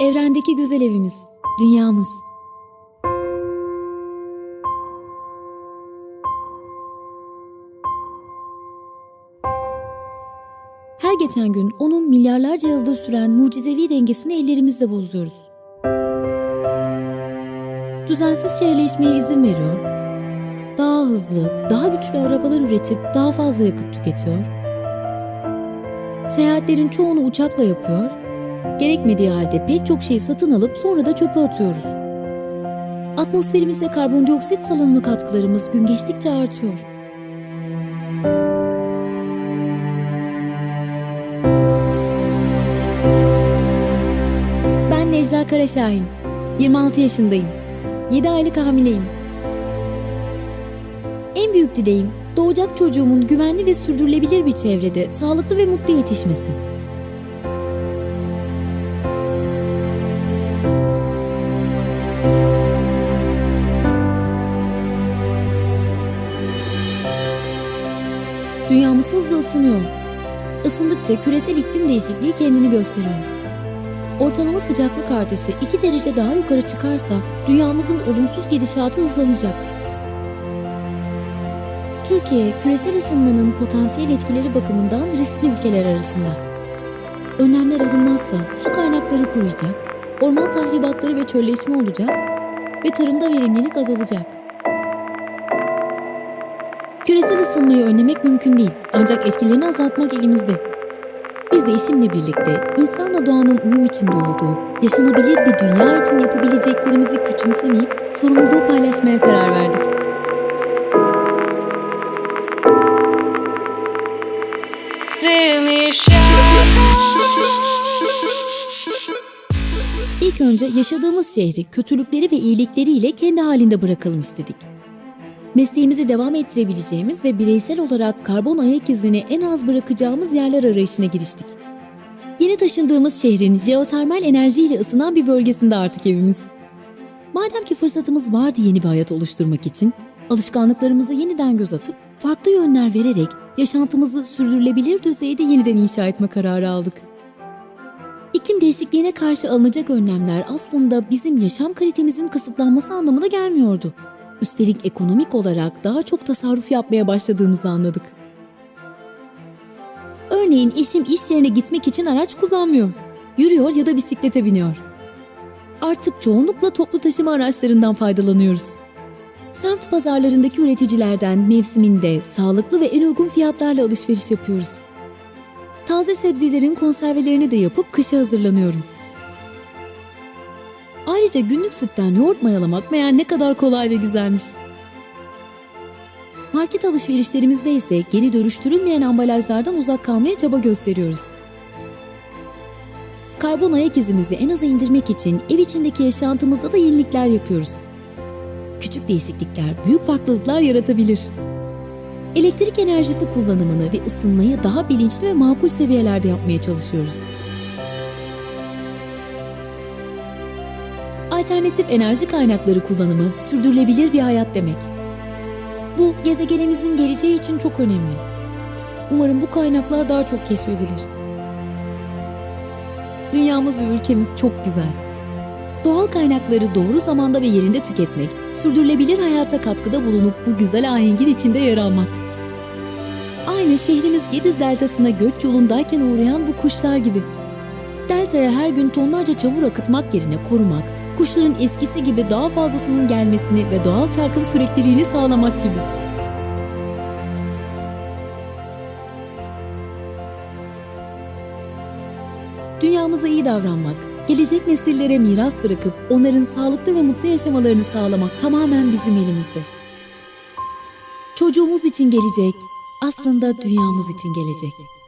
Evrendeki güzel evimiz, dünyamız. Her geçen gün onun milyarlarca yıldır süren mucizevi dengesini ellerimizle bozuyoruz. Düzensiz şehirleşmeye izin veriyor. Daha hızlı, daha güçlü arabalar üretip daha fazla yakıt tüketiyor. Seyahatlerin çoğunu uçakla yapıyor. Gerekmediği halde pek çok şeyi satın alıp sonra da çöpe atıyoruz. Atmosferimize karbondioksit salınımı katkılarımız gün geçtikçe artıyor. Ben Necla Karaşahin. 26 yaşındayım. 7 aylık hamileyim. En büyük dileğim doğacak çocuğumun güvenli ve sürdürülebilir bir çevrede sağlıklı ve mutlu yetişmesi. Dünyamız hızla ısınıyor. Isındıkça küresel iklim değişikliği kendini gösteriyor. Ortalama sıcaklık artışı 2 derece daha yukarı çıkarsa dünyamızın olumsuz gidişatı hızlanacak. Türkiye, küresel ısınmanın potansiyel etkileri bakımından riskli ülkeler arasında. Önlemler alınmazsa su kaynakları kuruyacak, orman tahribatları ve çölleşme olacak ve tarımda verimlilik azalacak. Küresel ısınmayı önlemek mümkün değil ancak etkilerini azaltmak elimizde. Biz de eşimle birlikte insanla doğanın uyum içinde olduğu, yaşanabilir bir dünya için yapabileceklerimizi küçümsemeyip sorumluluğu paylaşmaya karar verdik. İlk önce yaşadığımız şehri kötülükleri ve iyilikleriyle kendi halinde bırakalım istedik. Mesleğimizi devam ettirebileceğimiz ve bireysel olarak karbon ayak izini en az bırakacağımız yerler arayışına giriştik. Yeni taşındığımız şehrin jeotermal enerjiyle ısınan bir bölgesinde artık evimiz. Madem ki fırsatımız vardı yeni bir hayat oluşturmak için, alışkanlıklarımıza yeniden göz atıp farklı yönler vererek yaşantımızı sürdürülebilir düzeyde yeniden inşa etme kararı aldık. İklim değişikliğine karşı alınacak önlemler aslında bizim yaşam kalitemizin kısıtlanması anlamına gelmiyordu. Üstelik ekonomik olarak daha çok tasarruf yapmaya başladığımızı anladık. Örneğin eşim iş yerine gitmek için araç kullanmıyor. Yürüyor ya da bisiklete biniyor. Artık çoğunlukla toplu taşıma araçlarından faydalanıyoruz. Semt pazarlarındaki üreticilerden mevsiminde sağlıklı ve en uygun fiyatlarla alışveriş yapıyoruz. Taze sebzelerin konservelerini de yapıp kışa hazırlanıyorum. Ayrıca günlük sütten yoğurt mayalamak meğer ne kadar kolay ve güzelmiş. Market alışverişlerimizde ise geri dönüştürülmeyen ambalajlardan uzak kalmaya çaba gösteriyoruz. Karbon ayak izimizi en aza indirmek için ev içindeki yaşantımızda da yenilikler yapıyoruz. Küçük değişiklikler büyük farklılıklar yaratabilir. Elektrik enerjisi kullanımını ve ısınmayı daha bilinçli ve makul seviyelerde yapmaya çalışıyoruz. Alternatif enerji kaynakları kullanımı sürdürülebilir bir hayat demek. Bu gezegenimizin geleceği için çok önemli. Umarım bu kaynaklar daha çok keşfedilir. Dünyamız ve ülkemiz çok güzel. Doğal kaynakları doğru zamanda ve yerinde tüketmek, sürdürülebilir hayata katkıda bulunup bu güzel ahengin içinde yer almak. Aynı şehrimiz Gediz Deltası'na göç yolundayken uğrayan bu kuşlar gibi. Delta'ya her gün tonlarca çamur akıtmak yerine korumak, kuşların eskisi gibi daha fazlasının gelmesini ve doğal çarkın sürekliliğini sağlamak gibi. Dünyamıza iyi davranmak, gelecek nesillere miras bırakıp onların sağlıklı ve mutlu yaşamalarını sağlamak tamamen bizim elimizde. Çocuğumuz için gelecek, aslında dünyamız için gelecek.